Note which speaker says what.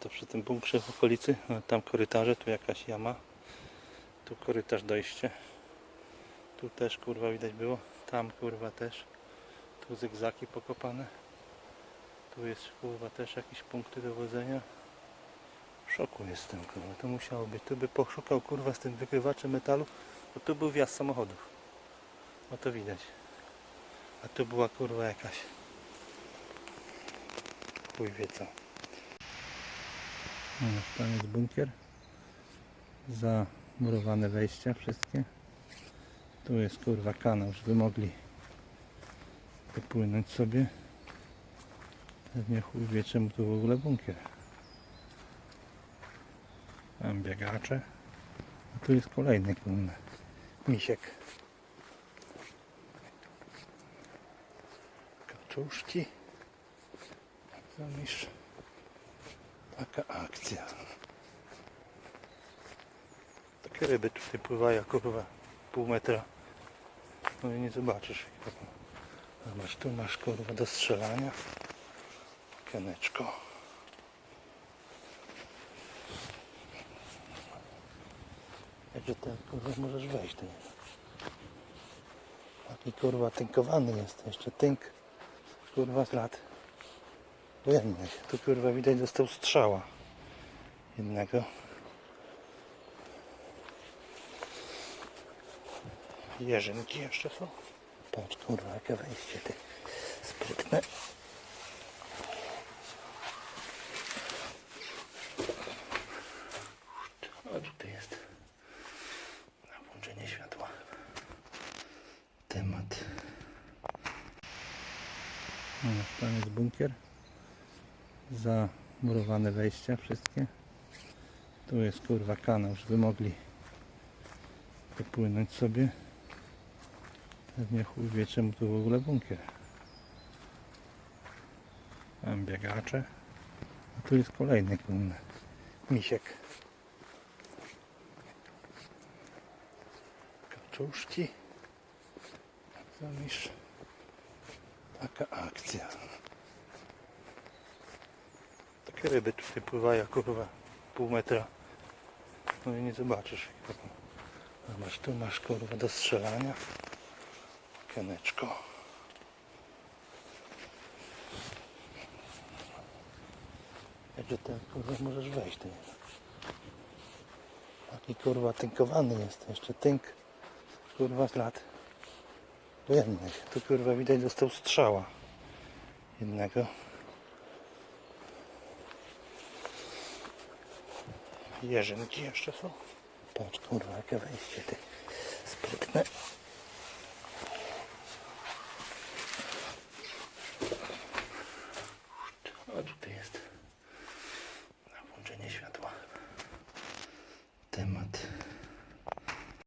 Speaker 1: To przy tym bunkrze w okolicy, tam korytarze, tu jakaś jama. Tu korytarz dojście. Tu też kurwa widać było. Tam kurwa też. Tu zygzaki pokopane. Tu jest kurwa też jakieś punkty dowodzenia. W szoku jestem kurwa. To musiało być. Tu by poszukał kurwa z tym wykrywaczem metalu. Bo tu był wjazd samochodów. O to widać. A tu była kurwa jakaś. Chuj wie co. Tam jest bunkier. Zamurowane wejścia wszystkie. Tu jest kurwa kanał, żeby mogli popłynąć sobie. Pewnie chuj wie czemu tu w ogóle bunkier. Tam biegacze. A tu jest kolejny kurwa. Misiek. Kaczuszki. Zamisz. Taka akcja. Takie ryby tutaj pływają kurwa pół metra. No i nie zobaczysz. Zobacz, tu masz kurwa do strzelania. Kianeczko. Jakie ten kurwa możesz wejść tu. Taki kurwa tynkowany jest. Jeszcze tynk kurwa z lat wojennych. Tu kurwa widać dostał strzała jednego. Jeżynki jeszcze są. Patrz kurwa jakie wejście ty. Sprytne. O tutaj jest. Na włączenie światła. Temat. No, tam jest bunkier. Zamurowane wejścia wszystkie. Tu jest kurwa kanał, żeby mogli popłynąć sobie. Pewnie chuj wie czemu tu w ogóle bunkier. Tam biegacze. A tu jest kolejny kurwa. Misiek. Kaczuszki. Zamisz. Taka akcja. Ryby tutaj pływają kurwa pół metra. No i nie zobaczysz. Zobacz, tu masz kurwa do strzelania. Kianeczko. Jakie ten kurwa możesz wejść tu. Taki kurwa tynkowany jest. Jeszcze tynk kurwa z lat wojennych. Tu kurwa widać dostał strzała jednego. Jeżynki jeszcze są. Patrz kurwa jakie wejście ty. Sprytne. O tutaj jest włączenie światła. Temat.